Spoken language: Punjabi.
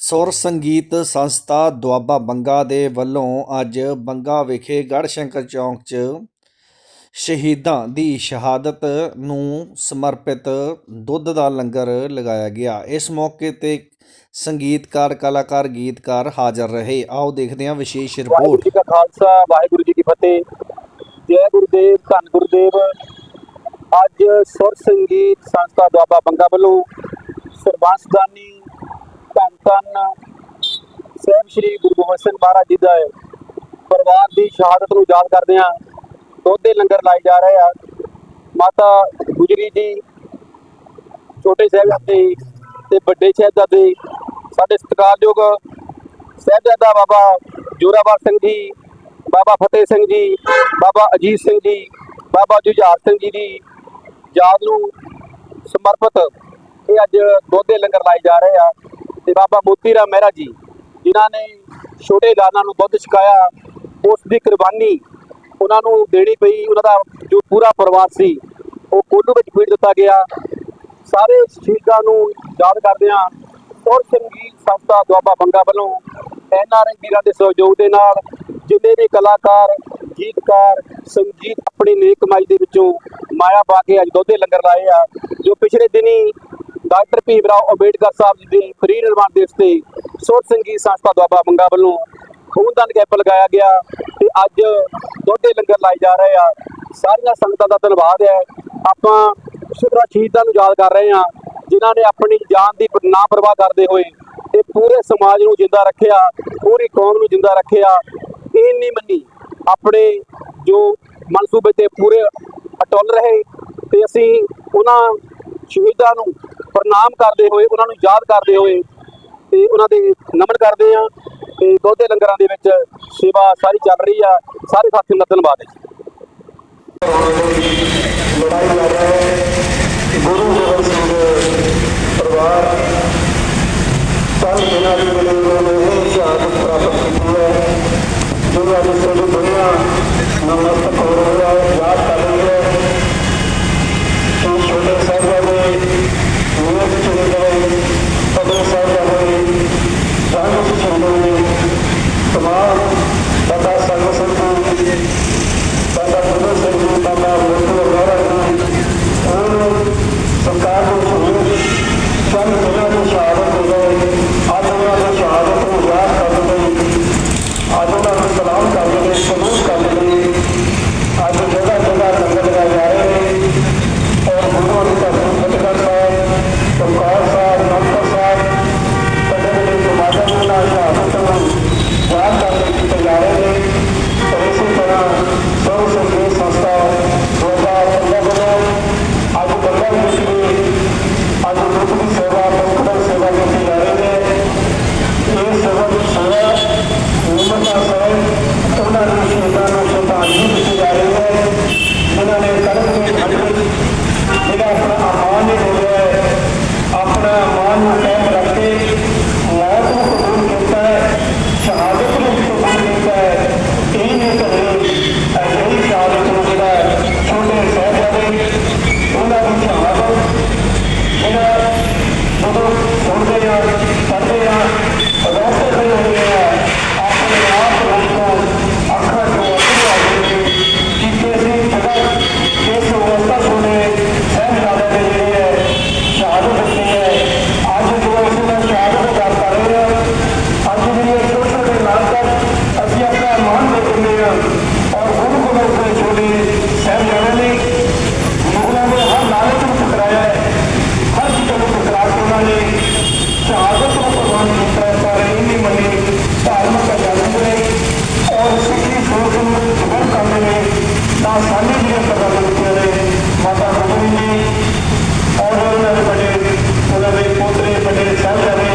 ਸੁਰ ਸੰਗੀਤ ਸੰਸਥਾ ਦੁਆਬਾ ਬੰਗਾ ਦੇ ਵੱਲੋਂ ਅੱਜ ਬੰਗਾ ਵਿਖੇ ਗੜ੍ਹਸ਼ੰਕਰ ਚੌਂਕ 'ਚ ਸ਼ਹੀਦਾਂ ਦੀ ਸ਼ਹਾਦਤ ਨੂੰ ਸਮਰਪਿਤ ਦੁੱਧ ਦਾ ਲੰਗਰ ਲਗਾਇਆ ਗਿਆ। ਇਸ ਮੌਕੇ ਤੇ ਸੰਗੀਤਕਾਰ ਕਲਾਕਾਰ ਗੀਤਕਾਰ ਹਾਜ਼ਰ ਰਹੇ। ਆਓ ਦੇਖਦੇ ਹਾਂ ਵਿਸ਼ੇਸ਼ ਰਿਪੋਰਟ ਜੀ ਕਾ ਖਾਲਸਾ ਵਾਹਿਗੁਰੂ ਜੀ ਕੀ ਫਤਿਹ। ਜੈ ਗੁਰਦੇਵ ਧੰਨ ਗੁਰਦੇਵ। ਅੱਜ ਸੁਰ ਸੰਗੀਤ ਸੰਸਥਾ ਦੁਆਬਾ ਬੰਗਾ ਵੱਲੋਂ ਸਰਬੰਸਦਾਨੀ ਧੰਨ ਧੰਨ ਸਾਹਿਬ ਸ੍ਰੀ ਗੁਰੂ ਗੋਬਿੰਦ ਸਿੰਘ ਮਹਾਰਾਜ ਜੀ ਦਾ ਪਰਿਵਾਰ ਦੀ ਸ਼ਹਾਦਤ ਨੂੰ ਯਾਦ ਕਰਦੇ ਹਾਂ। ਦੋਦੇ ਲੰਗਰ ਲਾਏ ਜਾ ਰਹੇ ਆ। ਮਾਤਾ ਗੁਜਰੀ ਜੀ, ਛੋਟੇ ਸਾਹਿਬਜ਼ਾਦੇ ਤੇ ਵੱਡੇ ਸਾਹਿਬਜ਼ਾਦੇ, ਸਾਡੇ ਸਤਿਕਾਰਯੋਗ ਸਾਹਿਬਜ਼ਾਦਾ ਬਾਬਾ ਜੋਰਾਵਰ ਸਿੰਘ ਜੀ, ਬਾਬਾ ਫਤਿਹ ਸਿੰਘ ਜੀ, ਬਾਬਾ ਅਜੀਤ ਸਿੰਘ ਜੀ, ਬਾਬਾ ਜੁਝਾਰ ਸਿੰਘ ਜੀ ਦੀ ਯਾਦ ਨੂੰ ਸਮਰਪਿਤ ਇਹ ਅੱਜ ਦੋਦੇ ਲੰਗਰ ਲਾਏ ਜਾ ਰਹੇ ਆ। ਤੇ ਬਾਬਾ ਮੋਤੀ ਰਾਮ ਮਹਿਰਾ ਜੀ, ਜਿਨ੍ਹਾਂ ਨੇ ਛੋਟੇ ਲਾਲਾਂ ਨੂੰ ਦੁੱਧ ਛਕਾਇਆ, ਉਸ ਦੀ ਕੁਰਬਾਨੀ ਉਹਨਾਂ ਨੂੰ ਦੇਣੀ ਪਈ, ਉਹਨਾਂ ਦਾ ਜੋ ਪੂਰਾ ਪਰਿਵਾਰ ਸੀ, ਉਹ ਕੋਲੂ ਵਿੱਚ ਪੀੜ ਦਿੱਤਾ ਗਿਆ। ਸਾਰੇ ਸ਼ਹੀਦਾਂ ਨੂੰ ਯਾਦ ਕਰਦੇ ਹਾਂ। ਔਰ ਸੰਗੀਤ ਸੰਸਥਾ ਦੁਆਬਾ ਬੰਗਾ ਵੱਲੋਂ ਐਨ ਆਰ ਆਈ ਵੀਰਾਂ ਦੇ ਸਹਿਯੋਗ ਦੇ ਨਾਲ ਜਿੰਨੇ ਵੀ ਕਲਾਕਾਰ, ਗੀਤਕਾਰ, ਸੰਗੀਤ ਆਪਣੀ ਨੇਕ ਕਮਾਈ ਦੇ ਵਿੱਚੋਂ ਮਾਇਆ ਪਾ ਕੇ ਅੱਜ ਦੋਦੇ ਲੰਗਰ ਲਾਏ ਆ, ਜੋ ਪਿਛਲੇ ਦਿਨੀ ਡਾਕਟਰ ਭੀਮ ਰਾਓ ਅੰਬੇਡਕਰ ਸਾਹਿਬ ਜੀ ਦੇ ਫਰੀ ਨਿਰਮਾਣ ਦਿਵਸ ਤੇ ਸੁਰ ਸੰਗੀਤ ਸੰਸਥਾ ਦੁਆਬਾ ਬੰਗਾ ਵੱਲੋਂ ਖੂਨਦਾਨ ਕੈਂਪ ਲਗਾਇਆ ਗਿਆ ਤੇ ਅੱਜ ਦੋਦੇ ਲੰਗਰ ਲਾਏ ਜਾ ਰਹੇ ਆ। ਸਾਰੀਆਂ ਸੰਗਤਾਂ ਦਾ ਧੰਨਵਾਦ ਹੈ। ਆਪਾਂ ਸ਼ੁਕਰਾ ਸ਼ਹੀਦਾਂ ਨੂੰ ਯਾਦ ਕਰ ਰਹੇ ਹਾਂ, ਜਿਨ੍ਹਾਂ ਨੇ ਆਪਣੀ ਜਾਨ ਦੀ ਨਾ ਪਰਵਾਹ ਕਰਦੇ ਹੋਏ ਇਹ ਪੂਰੇ ਸਮਾਜ ਨੂੰ ਜਿੰਦਾ ਰੱਖਿਆ, ਪੂਰੀ ਕੌਮ ਨੂੰ ਜਿੰਦਾ ਰੱਖਿਆ। ਇਹ ਨਹੀਂ ਮੰਨੀ, ਆਪਣੇ ਜੋ ਮਨਸੂਬੇ ਤੇ ਪੂਰੇ ਅਟੁੱਲ ਰਹੇ ਤੇ ਅਸੀਂ ਉਹਨਾਂ ਸ਼ਹੀਦਾਂ ਨੂੰ ਪ੍ਰਣਾਮ ਕਰਦੇ ਹੋਏ, ਉਹਨਾਂ ਨੂੰ ਯਾਦ ਕਰਦੇ ਹੋਏ ਤੇ ਉਹਨਾਂ ਦੇ ਨਮਨ ਕਰਦੇ ਆ ਤੇ ਦੋਦੇ ਲੰਗਰਾਂ ਦੇ ਵਿੱਚ ਸੇਵਾ ਸਾਰੀ ਚੱਲ ਰਹੀ ਆ, ਸਾਰੇ ਸਾਥੀ ਦਾ ਧੰਨਵਾਦ ਹੈ ਲੜਾਈ ਲੜ ਰਹੇ ਗੁਰੂ ਗੋਬਿੰਦ ਸਿੰਘ ਪਰਿਵਾਰ ਪੰਜ ਦਿਨਾਂ ਦੀ ਵੇਲੇ ਇਹ ਸ਼ਹਾਦਤ ਪ੍ਰਾਪਤ ਕੀਤੀ ਹੈ। ਜੋ ਅੱਜ ਸਾਡੀ ਦੁਨੀਆ ਨਮਸਤਕ ਹੋ ਰਹੀ ਹੈ ਯਾਦ ਕਰ ਰਹੀ ਮਾਂ ਸਾਡੀ ਦੀਆਂ ਸਰਦਾਰਾਂ ਦਿੱਤੀਆਂ ਨੇ, ਮਾਤਾ ਗੁਜਰੀ ਜੀ, ਔਰ ਉਹਨਾਂ ਦੇ ਬੜੇ ਉਹਨਾਂ ਦੇ ਪੋਤਰੇ ਬੜੇ ਸਾਹਿਬਜ਼ਾਦੇ